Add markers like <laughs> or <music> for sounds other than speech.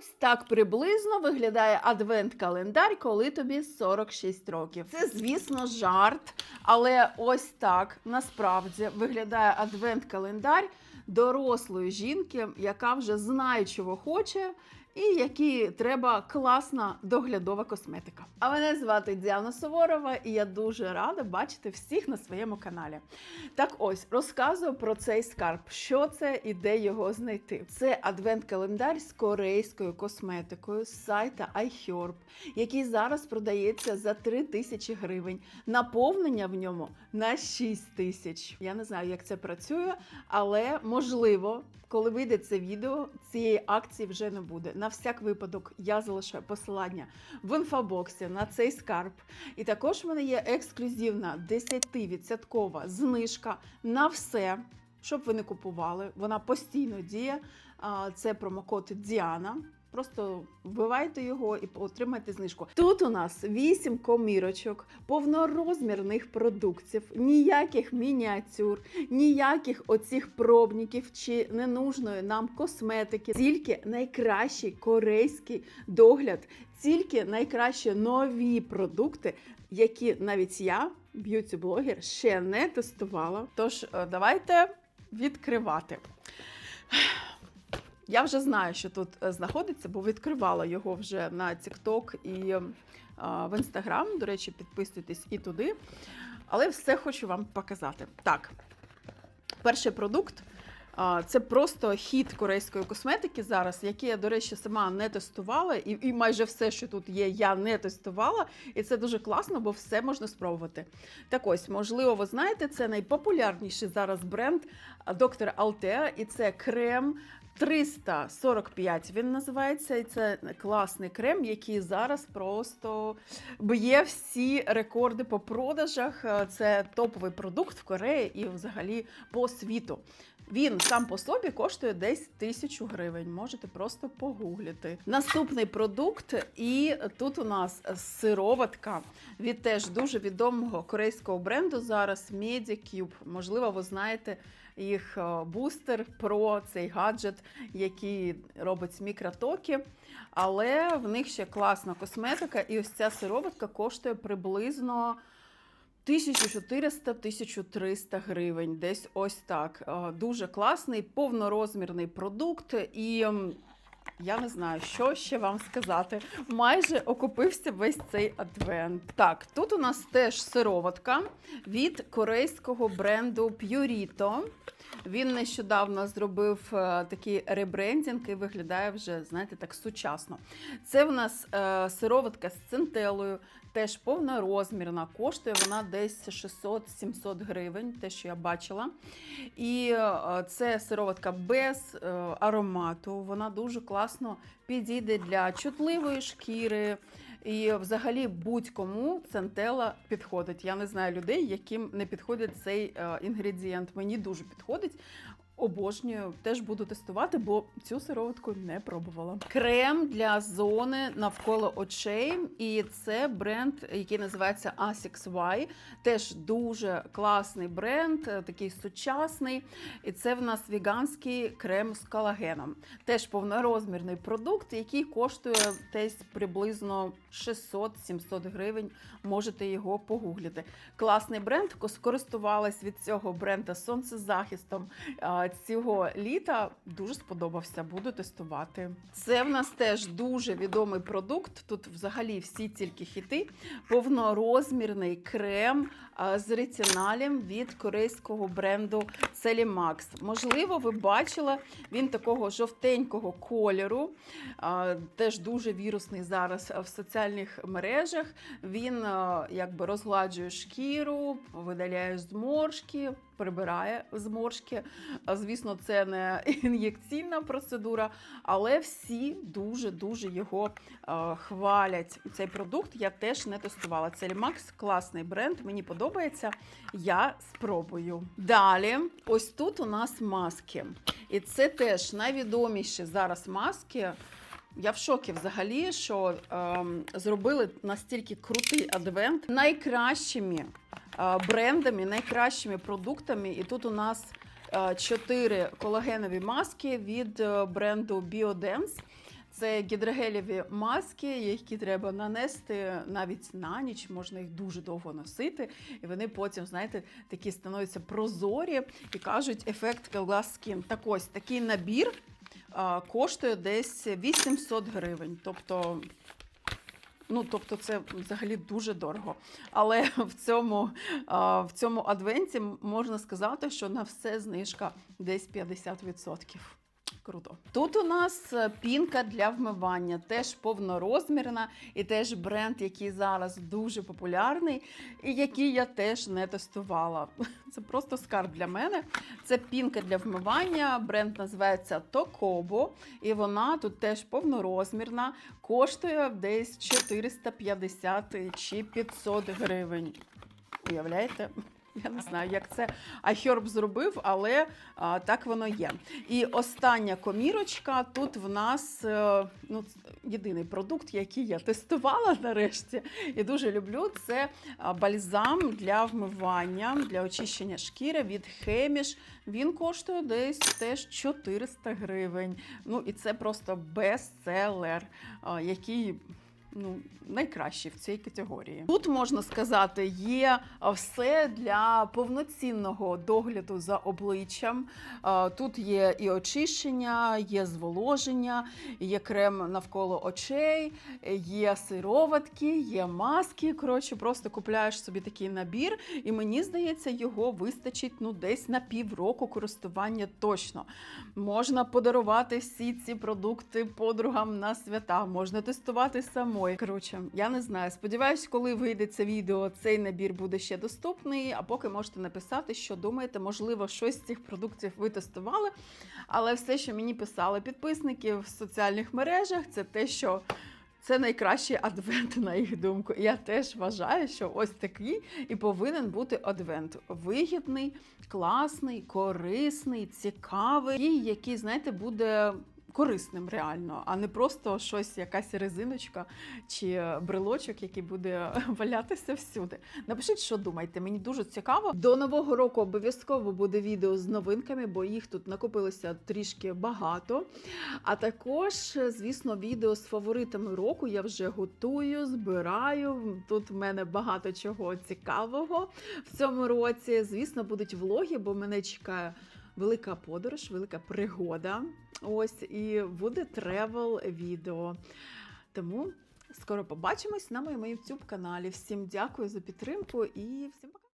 Ось так приблизно виглядає адвент-календар, коли тобі 46 років. Це, звісно, жарт, але ось так насправді виглядає адвент-календар дорослої жінки, яка вже знає, чого хоче. І якій треба класна доглядова косметика. А мене звати Діана Суворова, і я дуже рада бачити всіх на своєму каналі. Так ось розказую про цей скарб, що це і де його знайти. Це адвент-календар з корейською косметикою з сайта iHerb, який зараз продається за 3 тисячі гривень. Наповнення в ньому на 6 тисяч. Я не знаю, як це працює, але можливо, коли вийде це відео, цієї акції вже не буде. На всяк випадок я залишаю посилання в інфобоксі на цей скарб. І також в мене є ексклюзивна 10% знижка на все, щоб ви не купували. Вона постійно діє. Це промокод Діана. Просто вбивайте його і отримайте знижку. Тут у нас 8 комірочок, повнорозмірних продуктів, ніяких мініатюр, ніяких оцих пробників чи ненужної нам косметики, тільки найкращий корейський догляд, тільки найкращі нові продукти, які навіть я, б'юті-блогер, ще не тестувала. Тож е, давайте відкривати. Я вже знаю, що тут е, знаходиться, бо відкривала його вже на TikTok і е, в Instagram. До речі, підписуйтесь і туди. Але все хочу вам показати. Так, перший продукт. Це просто хід корейської косметики зараз, який я, до речі, сама не тестувала, і, і майже все, що тут є, я не тестувала. І це дуже класно, бо все можна спробувати. Так ось, можливо, ви знаєте, це найпопулярніший зараз бренд доктор Алтеа, і це крем 345 він називається, і це класний крем, який зараз просто б'є всі рекорди по продажах. Е, Це топовий продукт в Кореї і взагалі по світу. Він сам по собі коштує десь тисячу гривень. Можете просто погуглити. Наступний продукт, і тут у нас сироватка від теж дуже відомого корейського бренду зараз Medicube. Можливо, ви знаєте їх е, бустер про цей гаджет, який робить мікротоки. Але в них ще класна косметика, і ось ця сироватка коштує приблизно 1400-1300 гривень. Десь ось так. Е, Дуже класний, повнорозмірний продукт. І я не знаю, що ще вам сказати. Майже окупився весь цей адвент. Так, тут у нас теж сироватка від корейського бренду Purito. Він нещодавно зробив е, такий ребрендінг і виглядає вже, знаєте, так сучасно. Це в нас е, сироватка з центелою, теж повнорозмірна. Коштує вона десь 600-700 гривень, те, що я бачила. І е, це сироватка без аромату. Вона дуже класно підійде для чутливої шкіри. І взагалі будь-кому центела підходить. Я не знаю людей, яким не підходить цей е, інгредієнт. Мені дуже підходить. Обожнюю, теж буду тестувати, бо цю сироватку не пробувала. Крем для зони навколо очей, і це бренд, який називається A6Y. Теж дуже класний бренд, е, такий сучасний. І це в нас веганський крем з колагеном. Теж повнорозмірний продукт, який коштує десь приблизно 600-700 гривень. Можете його погуглити. Класний бренд, скористувалась від цього бренда сонцезахистом цього літа. Дуже сподобався, буду тестувати. Це в нас теж дуже відомий продукт. Тут взагалі всі тільки хіти. Повнорозмірний крем з ретиналем від корейського бренду Celimax. Можливо, ви бачили, він такого жовтенького кольору, теж дуже вірусний зараз в соціальних мережах. Він якби розгладжує шкіру, видаляє зморшки, прибирає зморшки. Звісно, це не <laughs> ін'єкційна процедура, але всі дуже-дуже його а, хвалять. Цей продукт я теж не тестувала. Це Limax класний бренд, мені подобається. Я спробую. Далі, ось тут у нас маски. І це теж найвідоміші зараз маски. Я в шокі взагалі, що ем, зробили настільки крутий адвент найкращими е, брендами, найкращими продуктами. І тут у нас е, чотири колагенові маски від е, бренду Biodance. Це гідрогелєві маски, які треба нанести навіть на ніч, можна їх дуже довго носити, і вони потім, знаєте, такі становляться прозорі і кажуть ефект Glass Skin. Так ось такий набір а, коштує десь 800 гривень. Тобто, ну, тобто це взагалі дуже дорого. Але <laughs> в цьому, в цьому адвенті можна сказати, що на все знижка десь 50%. Круто. Тут у нас е, пінка для вмивання, теж повнорозмірна, і теж бренд, який зараз дуже популярний, і який я теж не тестувала. <laughs> Це просто скарб для мене. Це пінка для вмивання. Бренд називається Tokobo, і вона тут теж повнорозмірна, коштує десь 450 чи 500 гривень. Уявляєте? Я не знаю, як це Айхерб зробив, але а, так воно є. І остання комірочка. Тут в нас е, ну, єдиний продукт, який я тестувала нарешті, і дуже люблю. Це бальзам для вмивання, для очищення шкіри від Хеміш. Він коштує десь теж 400 гривень. Ну і це просто бестселер, який ну, найкращий в цій категорії. Тут можна сказати, є все для повноцінного догляду за обличчям. Тут є і очищення, є зволоження, є крем навколо очей, є сироватки, є маски. Коротше, просто купляєш собі такий набір, і мені здається, його вистачить ну десь на півроку користування точно. Можна подарувати всі ці продукти подругам на свята, можна тестувати самої. Коротше, я не знаю. Сподіваюсь, коли вийде це відео, цей набір буде ще доступний. А поки можете написати, що думаєте, можливо, щось з цих продуктів ви тестували. Але все, що мені писали підписники в соціальних мережах, це те, що. Це найкращий адвент, на їх думку. Я теж вважаю, що ось такий і повинен бути адвент. Вигідний, класний, корисний, цікавий, і який, знаєте, буде корисним реально, а не просто щось, якась резиночка чи брелочок, який буде <laughs> валятися всюди. Напишіть, що думаєте. Мені дуже цікаво. До нового року обов'язково буде відео з новинками, бо їх тут накопилося трішки багато. А також, звісно, відео з фаворитами року я вже готую, збираю. Тут в мене багато чого цікавого в цьому році. Звісно, будуть влоги, бо мене чекає велика подорож, велика пригода. Ось і буде тревел відео. Тому скоро побачимось на моєму YouTube каналі. Всім дякую за підтримку і всім пока!